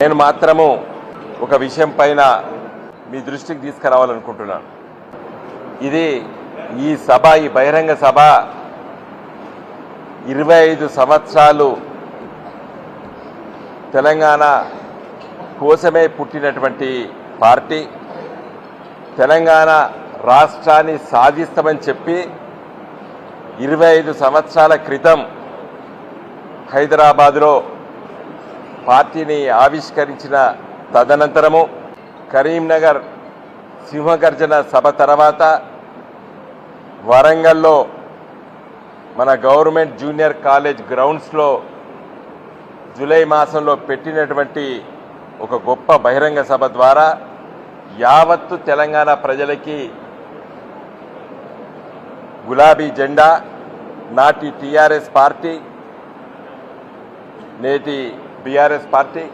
నేను మాత్రము ఒక విషయం పైన మీ దృష్టికి తీసుకురావాలనుకుంటున్నాను. ఇది ఈ సభ ఈ బహిరంగ సభ ఇరవై ఐదు సంవత్సరాలు తెలంగాణ కోసమే పుట్టినటువంటి పార్టీ. తెలంగాణ రాష్ట్రాన్ని సాధిస్తామని చెప్పి ఇరవై ఐదు సంవత్సరాల క్రితం హైదరాబాదులో పార్టీని ఆవిష్కరించిన తదనంతరము కరీంనగర్ సింహగర్జన సభ తర్వాత వరంగల్లో మన గవర్నమెంట్ జూనియర్ కాలేజ్ గ్రౌండ్స్లో జూలై మాసంలో పెట్టినటువంటి ఒక గొప్ప బహిరంగ సభ ద్వారా యావత్తు తెలంగాణ ప్రజలకి గులాబీ జెండా నాటి టీఆర్ఎస్ పార్టీ నేటి బీఆర్ఎస్ పార్టీ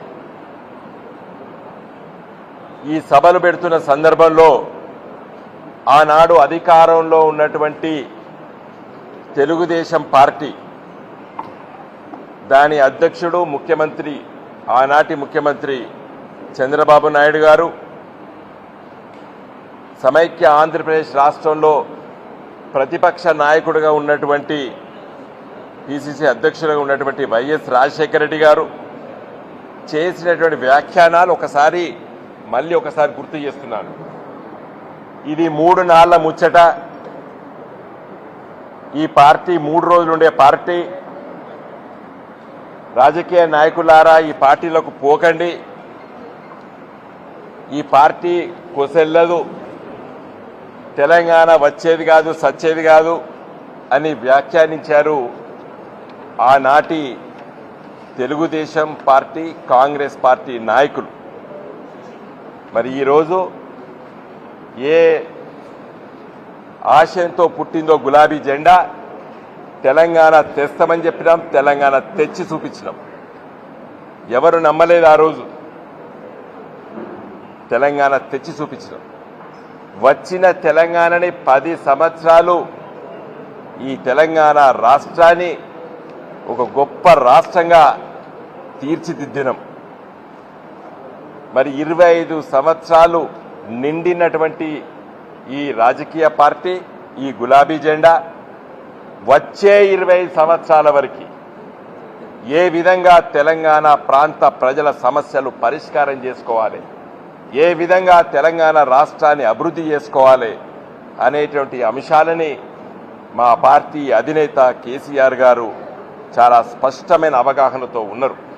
ఈ సభలు పెడుతున్న సందర్భంలో ఆనాడు అధికారంలో ఉన్నటువంటి తెలుగుదేశం పార్టీ దాని అధ్యక్షుడు ముఖ్యమంత్రి ఆనాటి ముఖ్యమంత్రి చంద్రబాబు నాయుడు గారు సమైక్య ఆంధ్రప్రదేశ్ రాష్ట్రంలో ప్రతిపక్ష నాయకుడిగా ఉన్నటువంటి పిసిసి అధ్యక్షులుగా ఉన్నటువంటి వైఎస్ రాజశేఖర రెడ్డి గారు చేసినటువంటి వ్యాఖ్యానాలు ఒకసారి మళ్ళీ ఒకసారి గుర్తు చేస్తున్నాను. ఇది మూడు నాళ్ళ ముచ్చట. ఈ పార్టీ మూడు రోజులు ఉండే పార్టీ. రాజకీయ నాయకులారా ఈ పార్టీలకు పోకండి. ఈ పార్టీ కొసెల్లదు. తెలంగాణ వచ్చేది కాదు సచ్చేది కాదు అని వ్యాఖ్యానించారు ఆనాటి తెలుగుదేశం పార్టీ కాంగ్రెస్ పార్టీ నాయకులు. మరి ఈరోజు ఏ ఆశయంతో పుట్టిందో గులాబీ జెండా తెలంగాణ తెస్తామని చెప్పినాం తెలంగాణ తెచ్చి చూపించినాం. ఎవరు నమ్మలేదు ఆ రోజు? తెలంగాణ తెచ్చి చూపించినాం. వచ్చిన తెలంగాణని పది సంవత్సరాలు ఈ తెలంగాణ రాష్ట్రాన్ని ఒక గొప్ప రాష్ట్రంగా తీర్చిదిద్దినం. మరి ఇరవై ఐదు సంవత్సరాలు నిండినటువంటి ఈ రాజకీయ పార్టీ ఈ గులాబీ జెండా వచ్చే ఇరవై సంవత్సరాల వరకు ఏ విధంగా తెలంగాణ ప్రాంత ప్రజల సమస్యలు పరిష్కారం చేసుకోవాలి ఏ విధంగా తెలంగాణ రాష్ట్రాన్ని అభివృద్ధి చేసుకోవాలి అనేటువంటి అంశాలని మా పార్టీ అధినేత కేసీఆర్ గారు చాలా స్పష్టమైన అవగాహనతో ఉన్నారు.